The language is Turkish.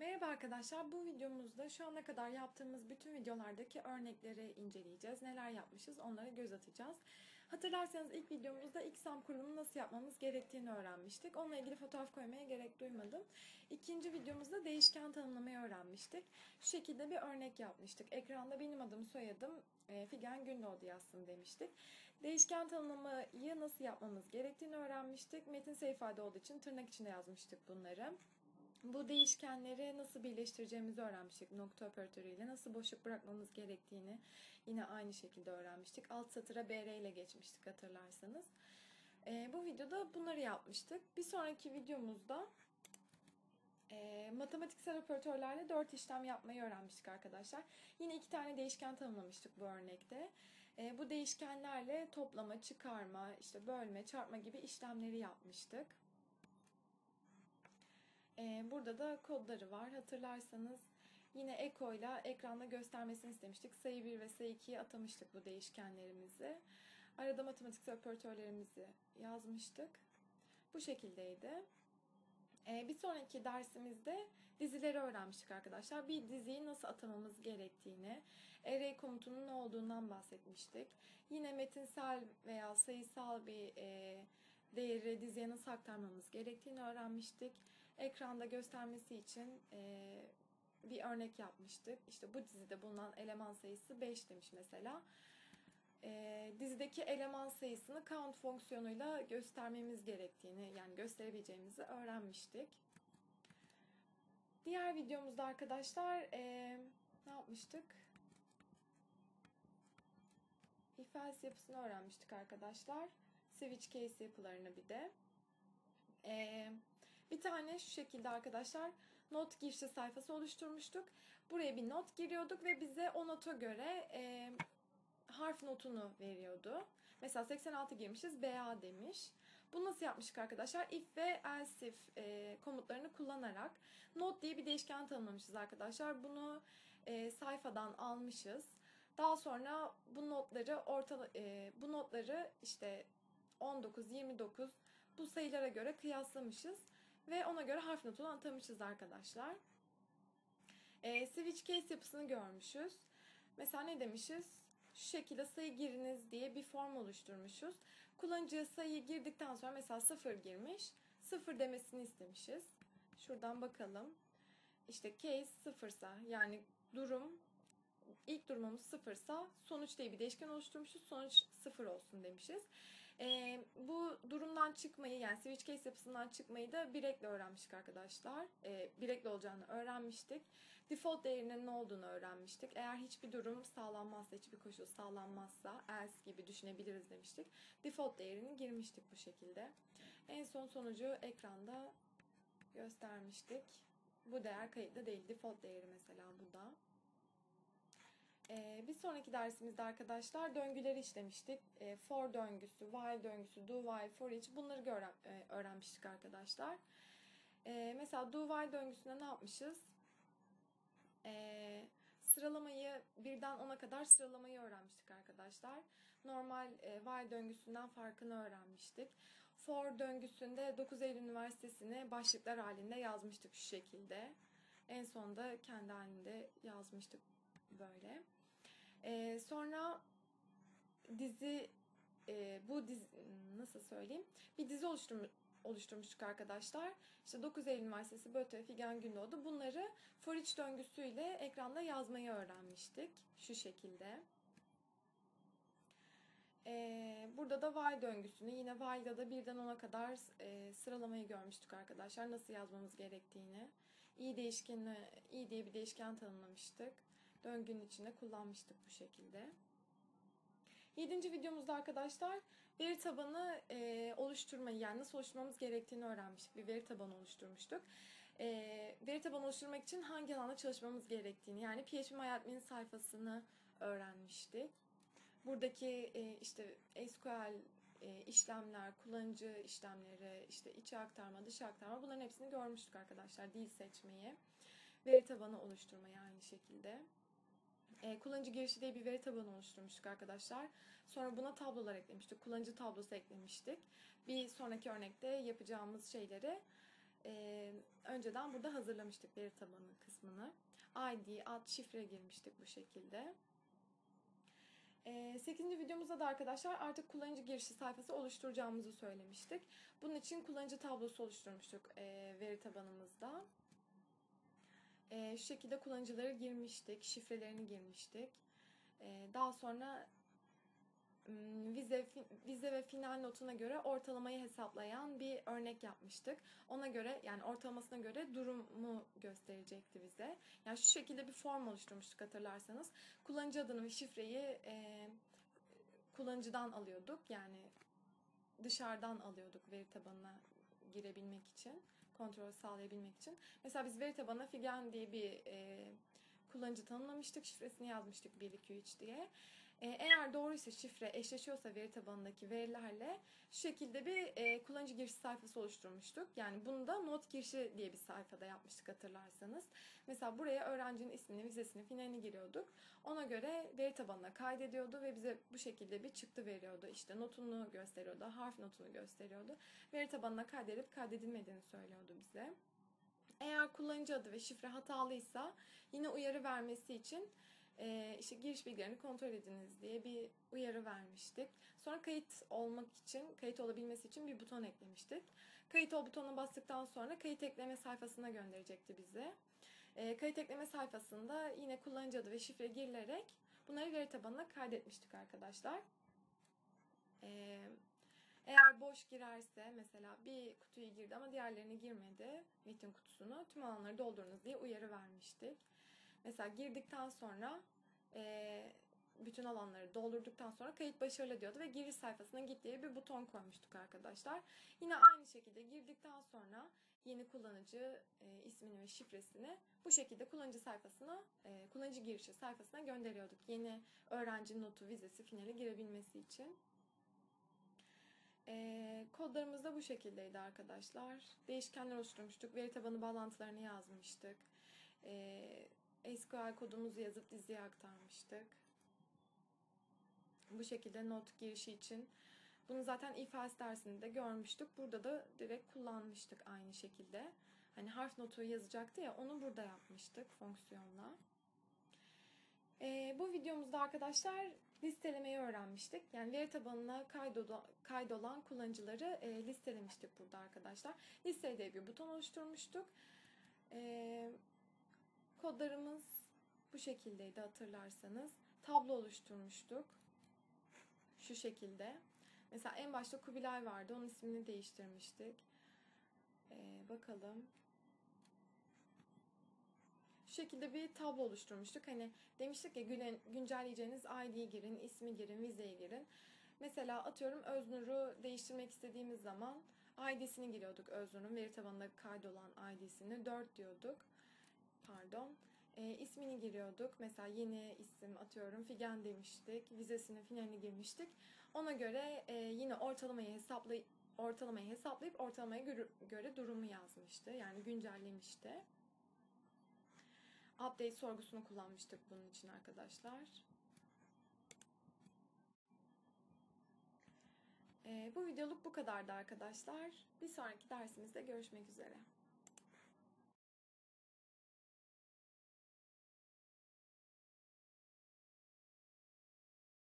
Merhaba arkadaşlar. Bu videomuzda şu ana kadar yaptığımız bütün videolardaki örnekleri inceleyeceğiz. Neler yapmışız onlara göz atacağız. Hatırlarsanız ilk videomuzda XAM kurulumu nasıl yapmamız gerektiğini öğrenmiştik. Onunla ilgili fotoğraf koymaya gerek duymadım. İkinci videomuzda değişken tanımlamayı öğrenmiştik. Şu şekilde bir örnek yapmıştık. Ekranda benim adım soyadım e, Figen Gündoğdu yazsın demiştik. Değişken tanımlamayı nasıl yapmamız gerektiğini öğrenmiştik. Metin sayı ifade olduğu için tırnak içinde yazmıştık bunları. Bu değişkenleri nasıl birleştireceğimizi öğrenmiştik. Nokta operatörüyle nasıl boşluk bırakmamız gerektiğini yine aynı şekilde öğrenmiştik. Alt satıra BR ile geçmiştik hatırlarsanız. Ee, bu videoda bunları yapmıştık. Bir sonraki videomuzda e, matematiksel operatörlerle dört işlem yapmayı öğrenmiştik arkadaşlar. Yine iki tane değişken tanımlamıştık bu örnekte. E, bu değişkenlerle toplama, çıkarma, işte bölme, çarpma gibi işlemleri yapmıştık. Ee, burada da kodları var. Hatırlarsanız yine Eko ile ekranda göstermesini istemiştik. Sayı 1 ve sayı 2'yi atamıştık bu değişkenlerimizi. Arada matematiksel operatörlerimizi yazmıştık. Bu şekildeydi. Ee, bir sonraki dersimizde dizileri öğrenmiştik arkadaşlar. Bir diziyi nasıl atamamız gerektiğini, array komutunun ne olduğundan bahsetmiştik. Yine metinsel veya sayısal bir e, değeri diziye nasıl aktarmamız gerektiğini öğrenmiştik. Ekranda göstermesi için e, bir örnek yapmıştık. İşte bu dizide bulunan eleman sayısı 5 demiş mesela. E, dizideki eleman sayısını count fonksiyonuyla göstermemiz gerektiğini yani gösterebileceğimizi öğrenmiştik. Diğer videomuzda arkadaşlar e, ne yapmıştık? If else yapısını öğrenmiştik arkadaşlar. Switch case yapılarını bir de. Ee, bir tane şu şekilde arkadaşlar not girişi sayfası oluşturmuştuk. Buraya bir not giriyorduk ve bize o nota göre e, harf notunu veriyordu. Mesela 86 girmişiz BA demiş. Bunu nasıl yapmıştık arkadaşlar? If ve else if e, komutlarını kullanarak not diye bir değişken tanımlamışız arkadaşlar. Bunu e, sayfadan almışız. Daha sonra bu notları orta e, bu notları işte 19, 29 bu sayılara göre kıyaslamışız ve ona göre harf notunu atamışız arkadaşlar. E, switch case yapısını görmüşüz. Mesela ne demişiz? Şu şekilde sayı giriniz diye bir form oluşturmuşuz. Kullanıcı sayıyı girdikten sonra mesela 0 girmiş. 0 demesini istemişiz. Şuradan bakalım. İşte case sıfırsa yani durum ilk durumumuz sıfırsa sonuç diye bir değişken oluşturmuşuz. Sonuç sıfır olsun demişiz. E, bu durumdan çıkmayı yani switch case yapısından çıkmayı da birekle öğrenmiştik arkadaşlar. E, birekle olacağını öğrenmiştik. Default değerinin ne olduğunu öğrenmiştik. Eğer hiçbir durum sağlanmazsa, hiçbir koşul sağlanmazsa else gibi düşünebiliriz demiştik. Default değerini girmiştik bu şekilde. En son sonucu ekranda göstermiştik. Bu değer kayıtlı değil. Default değeri mesela bu da. Ee, bir sonraki dersimizde arkadaşlar döngüleri işlemiştik. Ee, for döngüsü, while döngüsü, do while, for each bunları e, öğrenmiştik arkadaşlar. Ee, mesela do while döngüsünde ne yapmışız? Sıralamayı birden 10'a kadar sıralamayı öğrenmiştik arkadaşlar. Normal e, while döngüsünden farkını öğrenmiştik. For döngüsünde 9 Eylül Üniversitesi'ni başlıklar halinde yazmıştık şu şekilde. En sonda kendi halinde yazmıştık böyle. Ee, sonra dizi e, bu dizi nasıl söyleyeyim? Bir dizi oluşturmuş oluşturmuştuk arkadaşlar. İşte 9 Eylül Üniversitesi, BÖTÖ, Figen Gündoğdu bunları for each döngüsüyle ekranda yazmayı öğrenmiştik. Şu şekilde. Ee, burada da while döngüsünü yine while'da da birden ona kadar e, sıralamayı görmüştük arkadaşlar. Nasıl yazmamız gerektiğini. i değişkenini, i diye bir değişken tanımlamıştık döngünün içinde kullanmıştık bu şekilde. Yedinci videomuzda arkadaşlar veri tabanı e, oluşturmayı yani nasıl oluşturmamız gerektiğini öğrenmiştik. Bir veri tabanı oluşturmuştuk. E, veri tabanı oluşturmak için hangi alanda çalışmamız gerektiğini yani PHP MyAdmin sayfasını öğrenmiştik. Buradaki e, işte SQL e, işlemler, kullanıcı işlemleri, işte içe aktarma, dışa aktarma bunların hepsini görmüştük arkadaşlar. Dil seçmeyi, veri tabanı oluşturmayı aynı şekilde. E, kullanıcı girişi diye bir veri tabanı oluşturmuştuk arkadaşlar. Sonra buna tablolar eklemiştik. Kullanıcı tablosu eklemiştik. Bir sonraki örnekte yapacağımız şeyleri e, önceden burada hazırlamıştık veri tabanı kısmını. ID, ad, şifre girmiştik bu şekilde. 8. videomuzda da arkadaşlar artık kullanıcı girişi sayfası oluşturacağımızı söylemiştik. Bunun için kullanıcı tablosu oluşturmuştuk e, veri tabanımızda. E, şu şekilde kullanıcıları girmiştik, şifrelerini girmiştik. E, daha sonra m, vize, vize ve final notuna göre ortalamayı hesaplayan bir örnek yapmıştık. Ona göre yani ortalamasına göre durumu gösterecekti bize. Yani şu şekilde bir form oluşturmuştuk hatırlarsanız. Kullanıcı adını ve şifreyi e, kullanıcıdan alıyorduk. Yani dışarıdan alıyorduk veri tabanına girebilmek için, kontrol sağlayabilmek için. Mesela biz veri tabanına Figen diye bir e, kullanıcı tanımlamıştık. Şifresini yazmıştık 1, 2, 3 diye. E, eğer doğruysa şifre eşleşiyorsa veri tabanındaki verilerle şu şekilde bir e, kullanıcı giriş sayfası oluşturmuştuk. Yani bunu da not girişi diye bir sayfada yapmıştık hatırlarsanız. Mesela buraya öğrencinin ismini, vizesini, finalini giriyorduk. Ona göre veri tabanına kaydediyordu ve bize bu şekilde bir çıktı veriyordu. İşte notunu gösteriyordu, harf notunu gösteriyordu. Veri tabanına kaydedip kaydedilmediğini söylüyordu bize. Eğer kullanıcı adı ve şifre hatalıysa yine uyarı vermesi için e, işte giriş bilgilerini kontrol ediniz diye bir uyarı vermiştik. Sonra kayıt olmak için, kayıt olabilmesi için bir buton eklemiştik. Kayıt ol butonuna bastıktan sonra kayıt ekleme sayfasına gönderecekti bizi. E, kayıt ekleme sayfasında yine kullanıcı adı ve şifre girilerek bunları veri tabanına kaydetmiştik arkadaşlar. E, eğer boş girerse mesela bir kutuyu girdi ama diğerlerini girmedi metin kutusunu tüm alanları doldurunuz diye uyarı vermiştik. Mesela girdikten sonra e, bütün alanları doldurduktan sonra kayıt başarılı diyordu ve giriş sayfasına git diye bir buton koymuştuk arkadaşlar. Yine aynı şekilde girdikten sonra yeni kullanıcı e, ismini ve şifresini bu şekilde kullanıcı sayfasına, e, kullanıcı girişi sayfasına gönderiyorduk. Yeni öğrenci notu, vizesi, finali girebilmesi için. E, kodlarımız da bu şekildeydi arkadaşlar. Değişkenler oluşturmuştuk. Veri tabanı bağlantılarını yazmıştık. E, SQL kodumuzu yazıp diziye aktarmıştık. Bu şekilde not girişi için. Bunu zaten ifade dersinde görmüştük. Burada da direkt kullanmıştık aynı şekilde. Hani harf notu yazacaktı ya onu burada yapmıştık fonksiyonla. Ee, bu videomuzda arkadaşlar listelemeyi öğrenmiştik. Yani veri tabanına kaydola, kaydolan kullanıcıları e, listelemiştik burada arkadaşlar. Listeye diye bir buton oluşturmuştuk. Ee, kodlarımız bu şekildeydi hatırlarsanız. Tablo oluşturmuştuk. Şu şekilde. Mesela en başta Kubilay vardı. Onun ismini değiştirmiştik. Ee, bakalım. Şu şekilde bir tablo oluşturmuştuk. Hani demiştik ya güncelleyeceğiniz ID'yi girin, ismi girin, vizeyi girin. Mesela atıyorum Öznur'u değiştirmek istediğimiz zaman ID'sini giriyorduk Öznur'un veri tabanında kaydolan ID'sini 4 diyorduk. Pardon. E, ismini giriyorduk. Mesela yeni isim atıyorum Figen demiştik. Vizesini, finalini girmiştik. Ona göre e, yine ortalamayı hesaplayıp ortalamayı hesaplayıp ortalamaya göre, göre durumu yazmıştı. Yani güncellemişti. Update sorgusunu kullanmıştık bunun için arkadaşlar. E, bu videoluk bu kadardı arkadaşlar. Bir sonraki dersimizde görüşmek üzere.